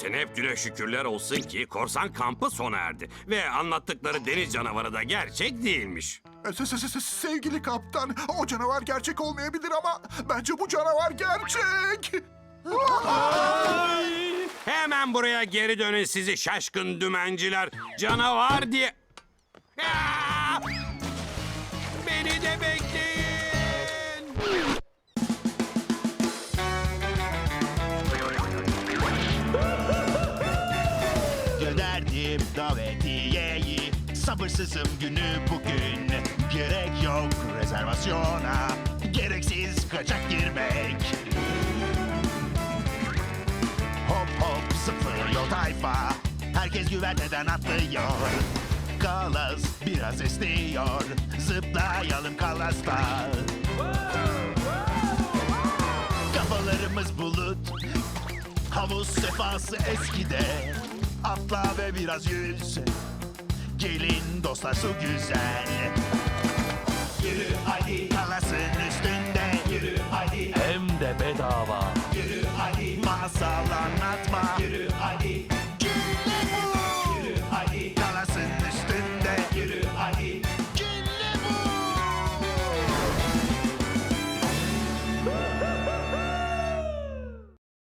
Evet, Neptün'e şükürler olsun ki korsan kampı sona erdi. Ve anlattıkları deniz canavarı da gerçek değilmiş. E, se- se- se- Sevgili kaptan, o canavar gerçek olmayabilir ama bence bu canavar gerçek. Hemen buraya geri dönün sizi şaşkın dümenciler. Canavar diye... Aa! Beni de bekleyin. Sabırsızım günü bugün. Gerek yok rezervasyona Gereksiz kaçak girmek. Hop hop sıfır yol tayfa. Herkes güverteden atlıyor. Kalas biraz esniyor. Zıplayalım kalasta. Kafalarımız bulut. Havuz sefası eskide. Atla ve biraz yüz. Gelin dostlar su güzel. Yürü hadi Kalasın üstünde